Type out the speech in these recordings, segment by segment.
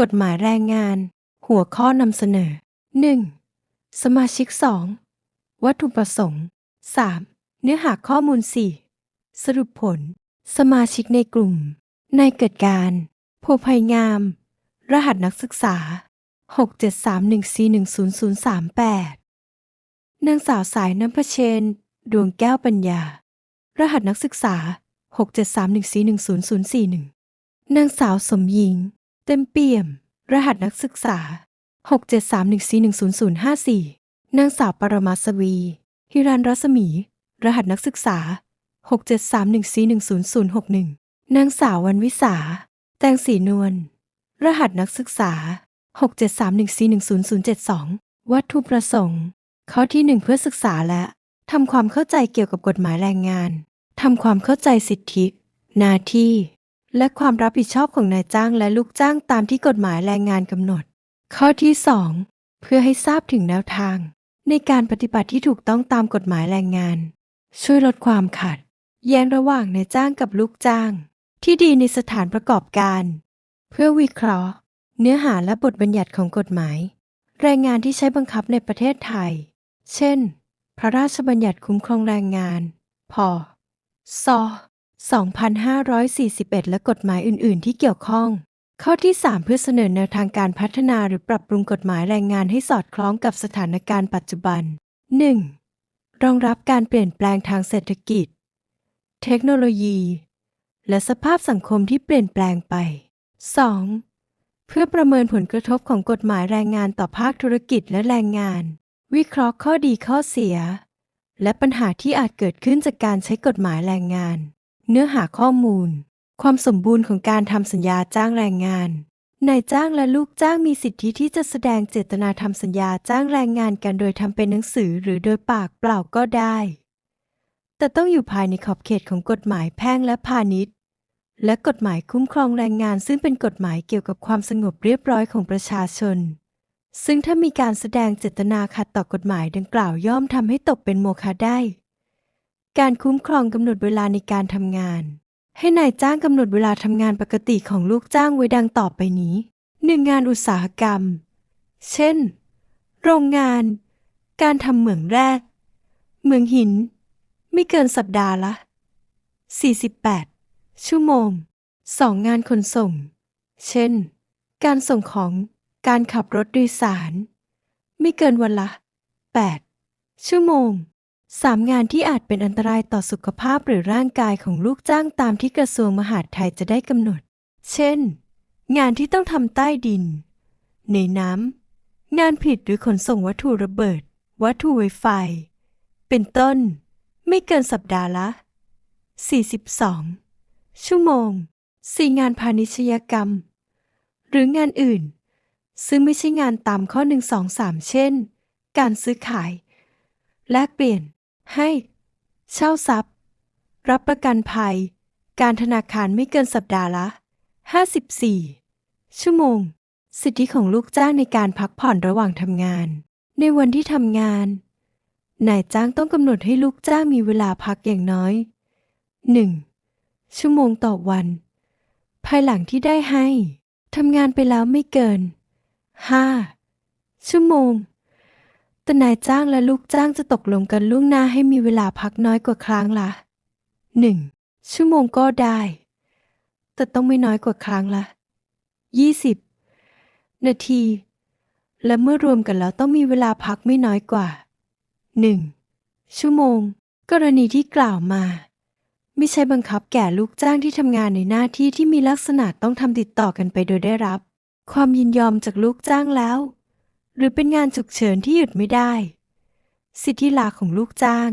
กฎหมายแรงงาน หัวข้อนำเสนอ 1. สมาชิก 2. วัตถุประสงค์ 3. เนื้อหาข้อมูล 4. สรุปผล สมาชิกในกลุ่มนายเกิดการโพภัยงาม รหัสนักศึกษา 673141038นางสาวสายน้ำพเชน ดวงแก้วปัญญา รหัสนักศึกษา 673141041นางสาวสมหญิง เต็มเปี่ยม รหัสนักศึกษา 673141054 นางสาวปรมาสวี ฮิรันรัศมี รหัสนักศึกษา 673141061 นางสาววันวิสา แตงสีนวล รหัสนักศึกษา 673141002วัตถุประสงค์ ข้อที่ 1 เพื่อศึกษาและทำความเข้าใจเกี่ยวกับกฎหมายแรงงาน ทำความเข้าใจสิทธิ หน้าที่ และความรับผิดชอบของนายจ้างและลูกจ้างตามที่กฎหมายแรงงานกำหนด ข้อที่ 2 เพื่อให้ทราบถึงแนวทาง ในการปฏิบัติที่ถูกต้องตามกฎหมายแรงงาน ช่วยลดความขัด แย้งระหว่างนายจ้างกับลูกจ้าง ที่ดีในสถานประกอบการ เพื่อวิเคราะห์ เนื้อหาและบทบัญญัติของกฎหมาย แรงงานที่ใช้บังคับในประเทศไทย เช่น พระราชบัญญัติคุ้มครองแรงงานพ.ศ. 2541 และกฎหมายอื่น ๆ ที่เกี่ยวข้อง ข้อที่ 3 เพื่อเสนอแนวทางการพัฒนาหรือปรับปรุงกฎหมายแรงงานให้สอดคล้องกับสถานการณ์ปัจจุบัน 1. รองรับการเปลี่ยนแปลงทางเศรษฐกิจ เทคโนโลยี และสภาพสังคมที่เปลี่ยนแปลงไป 2. เพื่อประเมินผลกระทบของกฎหมายแรงงานต่อภาคธุรกิจและแรงงาน วิเคราะห์ข้อดีข้อเสีย และปัญหาที่อาจเกิดขึ้นจากการใช้กฎหมายแรงงาน เนื้อหาข้อมูล ความสมบูรณ์ของการทำสัญญาจ้างแรงงานนายจ้างและลูกจ้างมีสิทธิที่จะแสดงเจตนาทำสัญญาจ้างแรงงานกันโดยทำเป็นหนังสือหรือโดยปากเปล่าก็ได้ แต่ต้องอยู่ภายในขอบเขตของกฎหมายแพ่งและพาณิชย์ และกฎหมายคุ้มครองแรงงานซึ่งเป็นกฎหมายเกี่ยวกับความสงบเรียบร้อยของประชาชน ซึ่งถ้ามีการแสดงเจตนาขัดต่อกฎหมายดังกล่าวย่อมทำให้ตกเป็นโมฆะได้ การคุ้มครองกำหนดเวลาในการทำงาน ให้นายจ้างกำหนดเวลาทำงานปกติของลูกจ้างไว้ดังต่อไปนี้หนึ่งงานอุตสาหกรรม เช่น โรงงาน การทำเหมืองแร่เหมืองหิน ไม่เกินสัปดาห์ละ 48 ชั่วโมง 2 งานขนส่ง เช่น การส่งของ การขับรถโดยสาร ไม่เกินวันละ 8 ชั่วโมง 3งานที่อาจเป็นอันตรายต่อสุขภาพหรือร่างกายของลูกจ้างตามที่กระทรวงมหาดไทยจะได้กำหนด เช่น งานที่ต้องทำใต้ดิน ในน้ำ งานผลิตหรือขนส่งวัตถุระเบิด วัตถุไวไฟ เป็นต้น ไม่เกินสัปดาห์ละ 42 ชั่วโมง4งานพาณิชยกรรม หรืองานอื่น ซึ่งไม่ใช่งานตามข้อ 1 2 3 เช่น การซื้อขาย แลกเปลี่ยน ให้เช่าทรัพย์ รับประกันภัย การธนาคารไม่เกินสัปดาห์ละ 54 ชั่วโมง สิทธิของลูกจ้างในการพักผ่อนระหว่างทำงาน ในวันที่ทำงาน นายจ้างต้องกำหนดให้ลูกจ้างมีเวลาพักอย่างน้อย 1. ชั่วโมงต่อวัน ภายหลังที่ได้ให้ทำงานไปแล้วไม่เกิน 5. ชั่วโมง แต่นายจ้างและลูกจ้างจะตกลงกันล่วงหน้าให้มีเวลาพักน้อยกว่าครั้งละ 1. ชั่วโมงก็ได้ แต่ต้องไม่น้อยกว่าครั้งละ20นาที และเมื่อรวมกันแล้วต้องมีเวลาพักไม่น้อยกว่า 1. ชั่วโมง กรณีที่กล่าวมา ไม่ใช่บังคับแก่ลูกจ้างที่ทำงานในหน้าที่ที่มีลักษณะต้องทำติดต่อกันไปโดยได้รับ ความยินยอมจากลูกจ้างแล้ว หรือเป็นงานฉุกเฉินที่หยุดไม่ได้ สิทธิลาของลูกจ้าง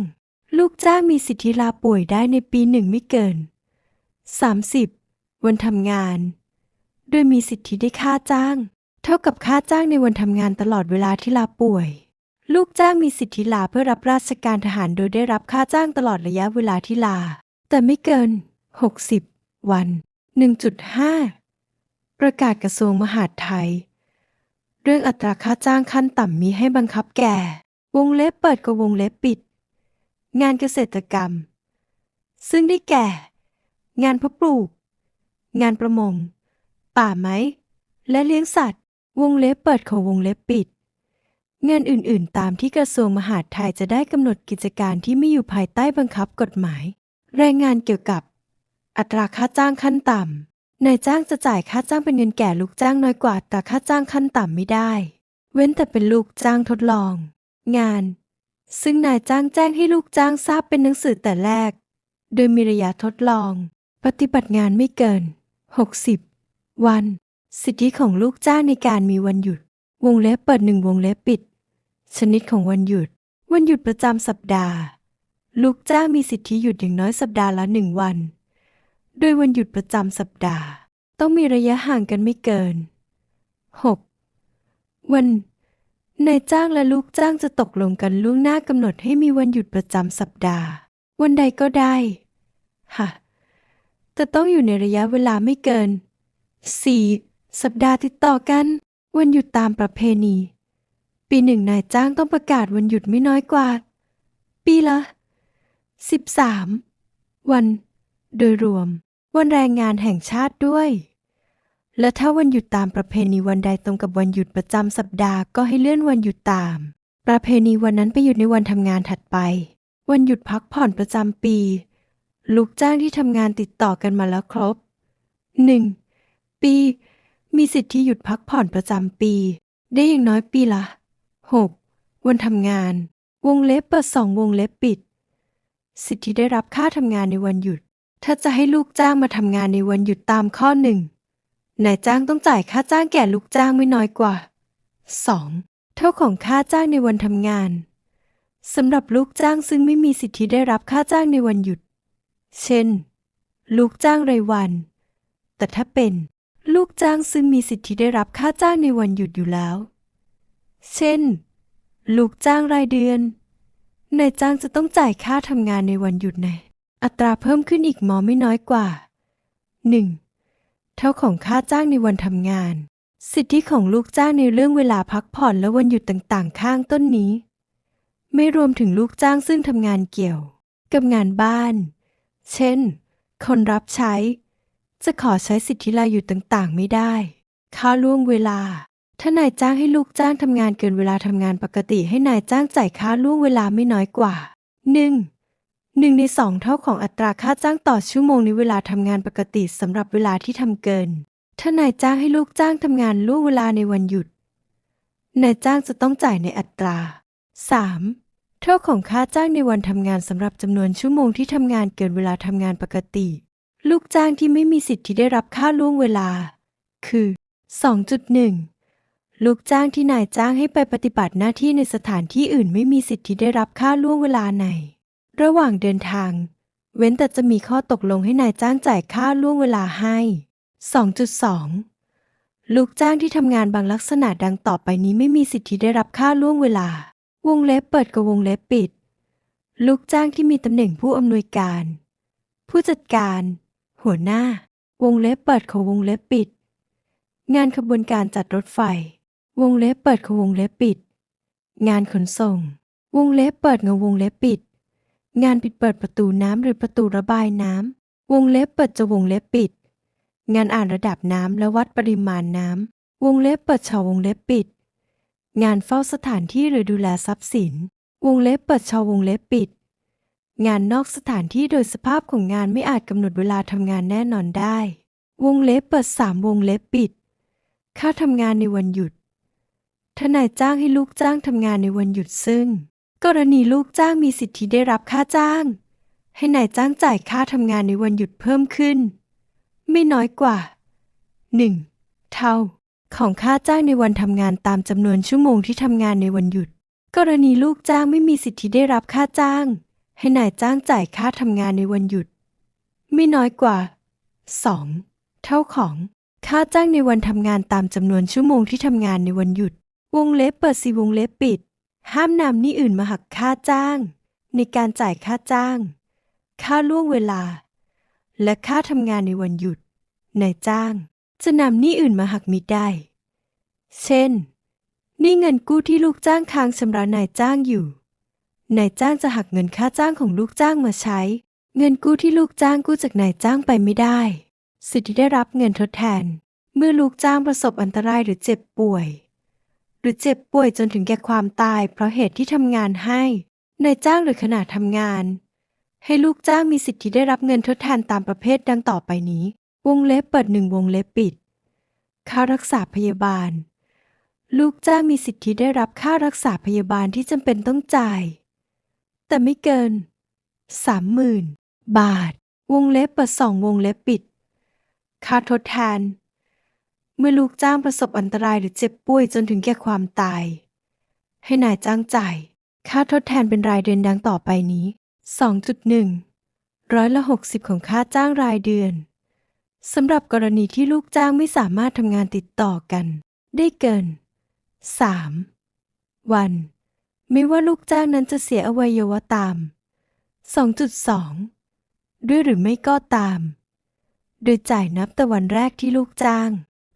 ลูกจ้างมีสิทธิลาป่วยได้ในปีหนึ่งไม่เกิน 30 วันทำงาน โดยมีสิทธิได้ค่าจ้าง เท่ากับค่าจ้างในวันทำงานตลอดเวลาที่ลาป่วย ลูกจ้างมีสิทธิลาเพื่อรับราชการทหารโดยได้รับค่าจ้างตลอดระยะเวลาที่ลา แต่ไม่เกิน 60 วัน 1.5 ประกาศกระทรวงมหาดไทย เรื่องอัตราค่าจ้างขั้นต่ำมีให้บังคับแก่ วงเล็บเปิดกับวงเล็บปิด งานเกษตรกรรม ซึ่งได้แก่ งานเพาะปลูก งานประมง ป่าไม้ และเลี้ยงสัตว์ วงเล็บเปิดของวงเล็บปิด งานอื่นๆ ตามที่กระทรวงมหาดไทยจะได้กำหนดกิจการที่ไม่อยู่ภายใต้บังคับกฎหมาย แรงงานเกี่ยวกับ อัตราค่าจ้างขั้นต่ำ นายจ้างจะจ่ายค่าจ้างเป็นเงินแก่ลูกจ้างน้อยกว่าอัตราค่าจ้างขั้นต่ำไม่ได้ เว้นแต่เป็นลูกจ้างทดลอง งาน ซึ่งนายจ้างแจ้งให้ลูกจ้างทราบเป็นหนังสือแต่แรก โดยมีระยะทดลอง ปฏิบัติงานไม่เกิน 60 วัน สิทธิของลูกจ้างในการมีวันหยุด วงเล็บเปิดหนึ่งวงเล็บปิด ชนิดของวันหยุด วันหยุดประจำสัปดาห์ ลูกจ้างมีสิทธิหยุดอย่างน้อยสัปดาห์ละหนึ่งวัน โดยวันหยุดประจำสัปดาห์ ต้องมีระยะห่างกันไม่เกิน 6. วันนายจ้างและลูกจ้างจะตกลงกันล่วงหน้ากำหนดให้มีวันหยุดประจำสัปดาห์ วันใดก็ได้ค่ะแต่ต้องอยู่ในระยะเวลาไม่เกิน 4. สัปดาห์ติดต่อกัน วันหยุดตามประเพณี ปีหนึ่งนายจ้างต้องประกาศวันหยุดไม่น้อยกว่า ปีละ 13 วัน โดยรวม วันแรงงานแห่งชาติด้วย และถ้าวันหยุดตามประเพณีวันใดตรงกับวันหยุดประจำสัปดาห์ก็ให้เลื่อนวันหยุดตาม ประเพณีวันนั้นไปหยุดในวันทำงานถัดไป วันหยุดพักผ่อนประจำปี ลูกจ้างที่ทำงานติดต่อกันมาแล้วครบ 1. ปี มีสิทธิหยุดพักผ่อนประจำปี ได้อย่างน้อยปีละ 6. วันทำงาน วงเล็บเปิดสองวงเล็บปิด สิทธิได้รับค่าทำงานในวันหยุด ถ้าจะให้ลูกจ้างมาทำงานในวันหยุดตามข้อหนึ่งนายจ้างต้องจ่ายค่าจ้างแก่ลูกจ้างไม่น้อยกว่า 2. เท่าของค่าจ้างในวันทำงานสำหรับลูกจ้างซึ่งไม่มีสิทธิได้รับค่าจ้างในวันหยุด เช่น ลูกจ้างรายวัน แต่ถ้าเป็นลูกจ้างซึ่งมีสิทธิได้รับค่าจ้างในวันหยุดอยู่แล้ว เช่น ลูกจ้างรายเดือนนายจ้างจะต้องจ่ายค่าทำงานในวันหยุดใน อัตราเพิ่มขึ้นอีกมอไม่น้อยกว่า 1. เท่าของค่าจ้างในวันทำงาน สิทธิของลูกจ้างในเรื่องเวลาพักผ่อนและวันหยุดต่างๆ ข้างต้นนี้ ไม่รวมถึงลูกจ้างซึ่งทำงานเกี่ยว กับงานบ้าน เช่น คนรับใช้ จะขอใช้สิทธิลาหยุดต่างๆ ไม่ได้ ค่าล่วงเวลา ถ้านายจ้างให้ลูกจ้างทำงานเกินเวลาทำงานปกติให้นายจ้างจ่ายค่าล่วงเวลาไม่น้อยกว่า 1. หนึ่งในสองเท่าของอัตราค่าจ้างต่อชั่วโมงในเวลาทำงานปกติสำหรับเวลาที่ทำเกิน ถ้านายจ้างให้ลูกจ้างทำงานล่วงเวลาในวันหยุด นายจ้างจะต้องจ่ายในอัตรา 3. เท่าของค่าจ้างในวันทำงานสำหรับจำนวนชั่วโมงที่ทำงานเกินเวลาทำงานปกติ ลูกจ้างที่ไม่มีสิทธิได้รับค่าล่วงเวลา คือ 2.1 ลูกจ้างที่นายจ้างให้ไปปฏิบัติหน้าที่ในสถานที่อื่นไม่มีสิทธิได้รับค่าล่วงเวลาไหน ระหว่างเดินทาง เว้นแต่จะมีข้อตกลงให้นายจ้างจ่ายค่าล่วงเวลาให้ 2.2 ลูกจ้างที่ทำงานบางลักษณะดังต่อไปนี้ไม่มีสิทธิได้รับค่าล่วงเวลา วงเล็บเปิดกับวงเล็บปิด ลูกจ้างที่มีตำแหน่งผู้อำนวยการ ผู้จัดการ หัวหน้า วงเล็บเปิดของวงเล็บปิด งานขบวนการจัดรถไฟ วงเล็บเปิดของวงเล็บปิด งานขนส่ง วงเล็บเปิดงวงเล็บปิด งานปิดเปิดประตูน้ำหรือประตูระบายน้ำ วงเล็บเปิดจะวงเล็บปิด งานอ่านระดับน้ำและวัดปริมาณน้ำ วงเล็บเปิดชาววงเล็บปิด งานเฝ้าสถานที่หรือดูแลทรัพย์สิน วงเล็บเปิดชาววงเล็บปิด งานนอกสถานที่โดยสภาพของงานไม่อาจกำหนดเวลาทำงานแน่นอนได้ วงเล็บเปิดสามวงเล็บปิด ค่าทำงานในวันหยุดถ้านายจ้างให้ลูกจ้างทำงานในวันหยุดซึ่ง กรณีลูกจ้างมีสิทธิได้รับค่าจ้าง ให้นายจ้างจ่ายค่าทำงานในวันหยุดเพิ่มขึ้น ไม่น้อยกว่า 1. เท่า ของค่าจ้างในวันทำงานตามจำนวนชั่วโมงที่ทำงานในวันหยุด กรณีลูกจ้างไม่มีสิทธิได้รับค่าจ้าง ให้นายจ้างจ่ายค่าทำงานในวันหยุด ไม่น้อยกว่า 2. เท่าของค่าจ้างในวันทำงานตามจำนวนชั่วโมงที่ทำงานในวันหยุด วงเล็บเปิดสีวงเล็บปิด ห้ามนำหนี้อื่นมาหักค่าจ้าง ในการจ่ายค่าจ้าง ค่าล่วงเวลา และค่าทำงานในวันหยุดนายจ้าง จะนำหนี้อื่นมาหักมิได้ เช่นหนี้เงินกู้ที่ลูกจ้างค้างชำระนายจ้างอยู่นายจ้างจะหักเงินค่าจ้างของลูกจ้างมาใช้ เงินกู้ที่ลูกจ้างกู้จากนายจ้างไปไม่ได้ สิทธิได้รับเงินทดแทน เมื่อลูกจ้างประสบอันตรายหรือเจ็บป่วย หรือเจ็บป่วยจนถึงแก่ความตาย เพราะเหตุที่ทำงานให้นายจ้างหรือขณะทำงาน ให้ลูกจ้างมีสิทธิได้รับเงินทดแทนตามประเภทดังต่อไปนี้ วงเล็บเปิดหนึ่งวงเล็บปิด ค่ารักษาพยาบาล ลูกจ้างมีสิทธิได้รับค่ารักษาพยาบาลที่จำเป็นต้องจ่าย แต่ไม่เกินสามหมื่นบาท วงเล็บเปิดสองวงเล็บปิด ค่าทดแทน เมื่อลูกจ้างประสบอันตรายหรือเจ็บป่วยจนถึงแก่ความตาย ให้นายจ้างจ่ายค่าทดแทนเป็นรายเดือนดังต่อไปนี้ 2.1 ร้อยละ 60 ของค่าจ้างรายเดือนสำหรับกรณีที่ลูกจ้างไม่สามารถทำงานติดต่อกัน ได้เกิน 3 วัน ไม่ว่าลูกจ้างนั้นจะเสียอวัยวะตาม 2.2 ด้วยหรือไม่ก็ตาม โดยจ่ายนับแต่วันแรกที่ลูกจ้าง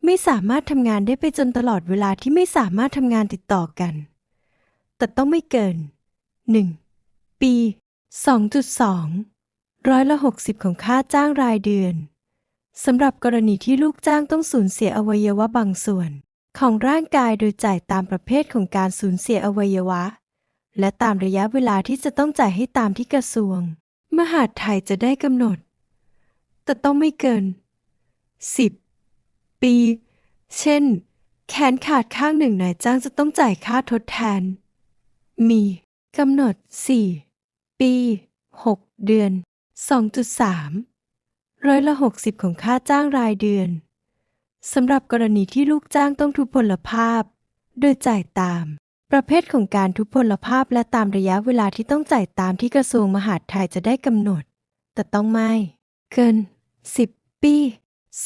ไม่สามารถทำงานได้ไปจนตลอดเวลาที่ไม่สามารถทำงานติดต่อกัน แต่ต้องไม่เกิน 1. ปี 2.2 ร้อยละ 60 ของค่าจ้างรายเดือนสำหรับกรณีที่ลูกจ้างต้องสูญเสียอวัยวะบางส่วน ของร่างกายโดยจ่ายตามประเภทของการสูญเสียอวัยวะ และตามระยะเวลาที่จะต้องจ่ายให้ตามที่กระทรวง มหาดไทยจะได้กำหนด แต่ต้องไม่เกิน 10 ปี เช่น แขนขาดข้างหนึ่งนายจ้างจะต้องจ่ายค่าทดแทน มีกำหนด 4 ปี 6 เดือน 2.3 ร้อยละ 60 ของค่าจ้างรายเดือนสำหรับกรณีที่ลูกจ้างต้องทุพพลภาพ โดยจ่ายตาม ประเภทของการทุพพลภาพและตามระยะเวลาที่ต้องจ่ายตามที่กระทรวงมหาดไทยจะได้กำหนด แต่ต้องไม่ เกิน 10 ปี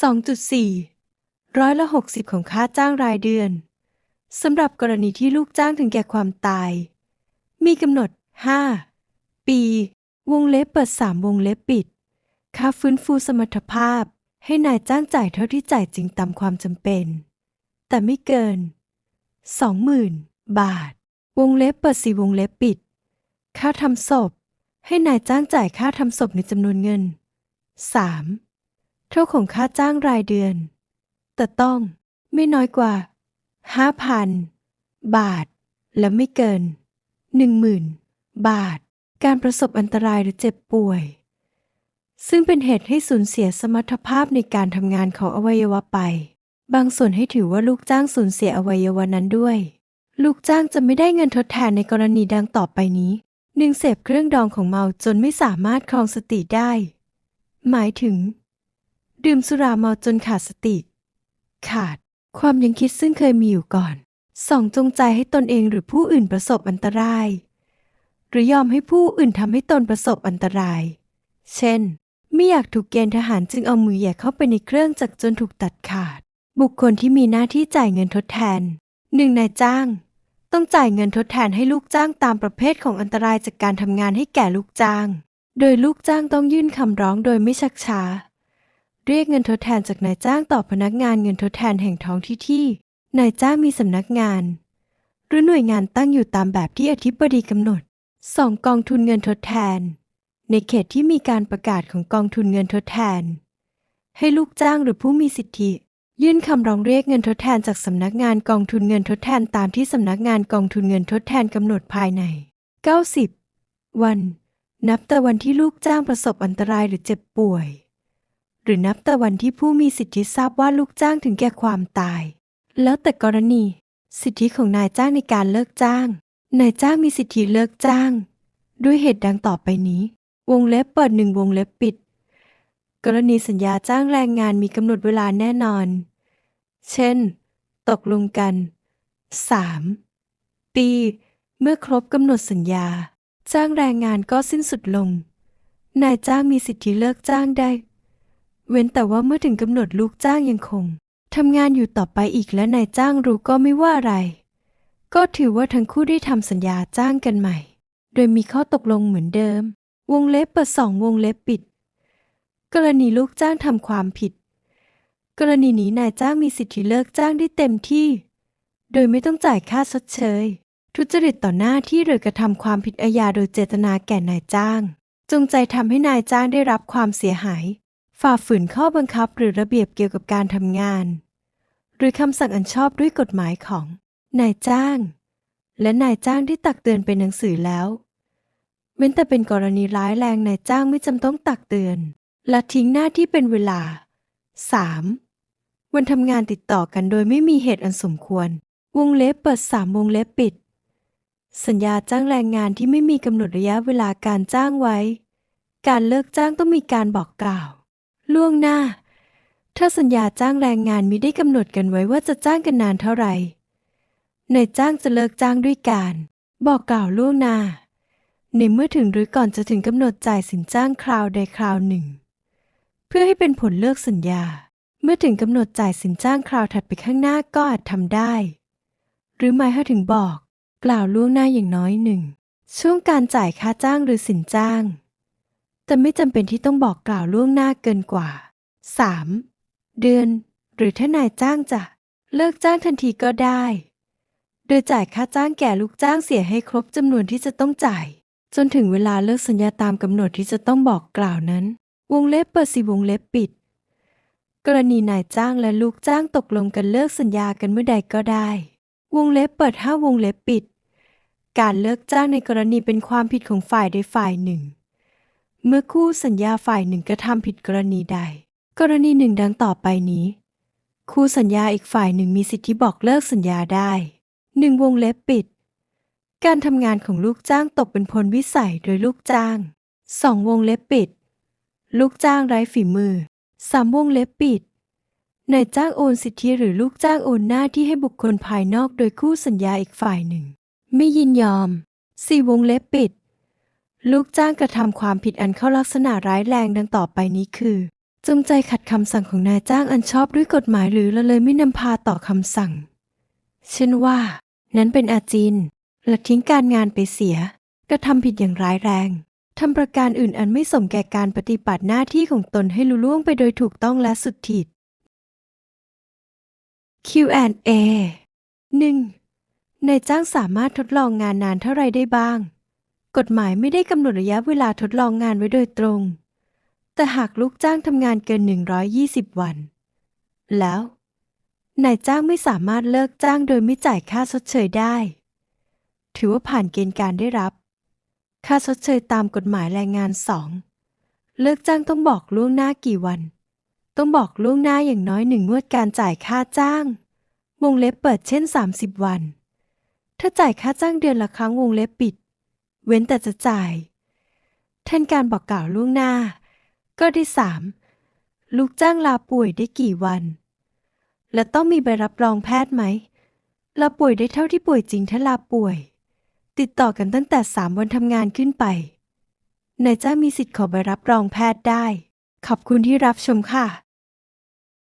2.4 ร้อยละ 60 ของค่าจ้างรายเดือนสำหรับกรณีที่ลูกจ้างถึงแก่ความตาย มีกำหนด 5 ปี วงเล็บเปิด 3 วงเล็บปิด ค่าฟื้นฟูสมรรถภาพ ให้นายจ้างจ่ายเท่าที่จ่ายจริงตามความจำเป็น แต่ไม่เกิน 20,000 บาท วงเล็บเปิดสี่วงเล็บปิด ค่าทำศพ ให้นายจ้างจ่ายค่าทำศพในจำนวนเงิน 3. เท่าของค่าจ้างรายเดือน แต่ต้องไม่น้อยกว่า 5,000 บาท และไม่เกิน 10,000 บาท การประสบอันตรายหรือเจ็บป่วย ซึ่งเป็นเหตุให้สูญเสียสมรรถภาพในการทำงานของอวัยวะไป บางส่วนให้ถือว่าลูกจ้างสูญเสียอวัยวะนั้นด้วย ลูกจ้างจะไม่ได้เงินทดแทนในกรณีดังต่อไปนี้หนึ่งเสพเครื่องดองของเมาจนไม่สามารถครองสติได้ หมายถึง ดื่มสุราเมาจนขาดสติ ขาด ความยังคิดซึ่งเคยมีอยู่ก่อน ส่องจงใจให้ตนเองหรือผู้อื่นประสบอันตราย หรือยอมให้ผู้อื่นทำให้ตนประสบอันตราย เช่น ไม่อยากถูกเกณฑ์ทหารจึงเอามือแย่เข้าไปในเครื่องจักรจนถูกตัดขาด บุคคลที่มีหน้าที่จ่ายเงินทดแทนหนึ่งนายจ้าง ต้องจ่ายเงินทดแทนให้ลูกจ้างตามประเภทของอันตรายจากการทำงานให้แก่ลูกจ้าง โดยลูกจ้างต้องยื่นคำร้องโดยไม่ชักช้า เรียกเงินทดแทนจากนายจ้างต่อพนักงานเงินทดแทนแห่งท้องที่ที่นายจ้างมีสำนักงาน หรือหน่วยงานตั้งอยู่ตามแบบที่อธิบดีกำหนด 2. กองทุนเงินทดแทน ในเขตที่มีการประกาศของกองทุนเงินทดแทน ให้ลูกจ้างหรือผู้มีสิทธิ ยื่นคำร้องเรียกเงินทดแทนจากสำนักงานกองทุนเงินทดแทนตามที่สำนักงานกองทุนเงินทดแทนกำหนดภายใน 90 วัน นับแต่วันที่ลูกจ้างประสบอันตรายหรือเจ็บป่วย รือนับแต่วันที่ผู้มีสิทธิทราบว่าลูกจ้างถึงแก่ความตาย แล้วแต่กรณี สิทธิของนายจ้างในการเลิกจ้าง นายจ้างมีสิทธิเลิกจ้าง ด้วยเหตุดังต่อไปนี้ วงเล็บเปิดหนึ่งวงเล็บปิด กรณีสัญญาจ้างแรงงานมีกำหนดเวลาแน่นอน เช่น ตกลงกัน 3. ปี เมื่อครบกำหนดสัญญา จ้างแรงงานก็สิ้นสุดลง นายจ้างมีสิทธิเลิกจ้างได้ เว้นแต่ว่าเมื่อถึงกำหนดลูกจ้างยังคงทำงานอยู่ต่อไปอีกและนายจ้างรู้ก็ไม่ว่าอะไร ก็ถือว่าทั้งคู่ได้ทำสัญญาจ้างกันใหม่ โดยมีข้อตกลงเหมือนเดิม วงเล็บเปิดสองวงเล็บปิด กรณีลูกจ้างทำความผิด กรณีนี้นายจ้างมีสิทธิเลิกจ้างได้เต็มที่ โดยไม่ต้องจ่ายค่าชดเชย ทุจริตต่อหน้าที่หรือกระทำความผิดอาญาโดยเจตนาแก่นายจ้าง จงใจทำให้นายจ้างได้รับความเสียหาย ฝ่าฝืนข้อบังคับหรือระเบียบเกี่ยวกับการทำงาน หรือคำสั่งอันชอบด้วยกฎหมายของ นายจ้าง และนายจ้างที่ตักเตือนเป็นหนังสือแล้ว เว้นแต่เป็นกรณีร้ายแรงนายจ้างไม่จำต้องตักเตือน และทิ้งหน้าที่เป็นเวลา 3. วันทำงานติดต่อกันโดยไม่มีเหตุอันสมควร วงเล็บเปิดสามวงเล็บปิด สัญญาจ้างแรงงานที่ไม่มีกำหนดระยะเวลาการจ้างไว้ การเลิกจ้างต้องมีการบอกกล่าว ล่วงหน้า ถ้าสัญญาจ้างแรงงานมิได้กำหนดกันไว้ว่าจะจ้างกันนานเท่าไหร่นายจ้างจะเลิกจ้างด้วยการ บอกกล่าวล่วงหน้า ในเมื่อถึงหรือก่อนจะถึงกำหนดจ่ายสินจ้างคราวใดคราวหนึ่ง เพื่อให้เป็นผลเลิกสัญญา เมื่อถึงกำหนดจ่ายสินจ้างคราวถัดไปข้างหน้าก็อาจทำได้ หรือไม่ให้ถึงบอก กล่าวล่วงหน้าอย่างน้อยหนึ่งช่วงการจ่ายค่าจ้างหรือสินจ้าง แต่ไม่จำเป็นที่ต้องบอกกล่าวล่วงหน้าเกินกว่า 3. เดือน หรือถ้านายจ้างจะเลิกจ้างทันทีก็ได้ โดยจ่ายค่าจ้างแก่ลูกจ้างเสียให้ครบจำนวนที่จะต้องจ่าย จนถึงเวลาเลิกสัญญาตามกำหนดที่จะต้องบอกกล่าวนั้น วงเล็บเปิดสีวงเล็บปิด กรณีนายจ้างและลูกจ้างตกลงกันเลิกสัญญากันเมื่อใดก็ได้ วงเล็บเปิดห้าวงเล็บปิด การเลิกจ้างในกรณีเป็นความผิดของฝ่ายใดฝ่ายหนึ่ง เมื่อคู่สัญญาฝ่ายหนึ่งกระทำผิดกรณีใด กรณีหนึ่งดังต่อไปนี้ คู่สัญญาอีกฝ่ายหนึ่งมีสิทธิบอกเลิกสัญญาได้หนึ่งวงเล็บปิด การทำงานของลูกจ้างตกเป็นพลวิสัยโดยลูกจ้างสองวงเล็บปิด ลูกจ้างไร้ฝีมือสามวงเล็บปิดนายจ้างโอนสิทธิหรือลูกจ้างโอนหน้าที่ให้บุคคลภายนอกโดยคู่สัญญาอีกฝ่ายหนึ่ง ไม่ยินยอมสี่วงเล็บปิด ลูกจ้างกระทำความผิดอันเข้าลักษณะร้ายแรงดังต่อไปนี้คือ จงใจขัดคำสั่งของนายจ้างอันชอบด้วยกฎหมายหรือละเลยไม่นำพาต่อคำสั่ง เช่นว่า นั้นเป็นอาจินละทิ้งการงานไปเสีย กระทำผิดอย่างร้ายแรงทำประการอื่นอันไม่สมแก่การปฏิบัติหน้าที่ของตนให้ลุล่วงไปโดยถูกต้องและสุดถิด Q&A 1. นายจ้างสามารถทดลองงานนานเท่าไรได้บ้าง กฎหมายไม่ได้กำหนดระยะเวลาทดลองงานไว้โดยตรง แต่หากลูกจ้างทำงานเกิน 120 วัน แล้วนายจ้างไม่สามารถเลิกจ้างโดยไม่จ่ายค่าชดเชยได้ ถือว่าผ่านเกณฑ์การได้รับ ค่าชดเชยตามกฎหมายแรงงาน 2. เลิกจ้างต้องบอกล่วงหน้ากี่วัน ต้องบอกล่วงหน้าอย่างน้อยหนึ่งงวดการจ่ายค่าจ้าง วงเล็บเปิดเช่น 30 วัน ถ้าจ่ายค่าจ้างเดือนละครั้งวงเล็บปิด เว้นแต่จะจ่ายแทนการบอกกล่าวล่วงหน้า ก็ที่ 3. ลูกจ้างลาป่วยได้กี่วัน และต้องมีใบรับรองแพทย์ไหมลาป่วยได้เท่าที่ป่วยจริงถ้าลาป่วย ติดต่อกันตั้งแต่3วันทำงานขึ้นไปนายจ้างมีสิทธิ์ขอใบรับรองแพทย์ได้ ขอบคุณที่รับชมค่ะ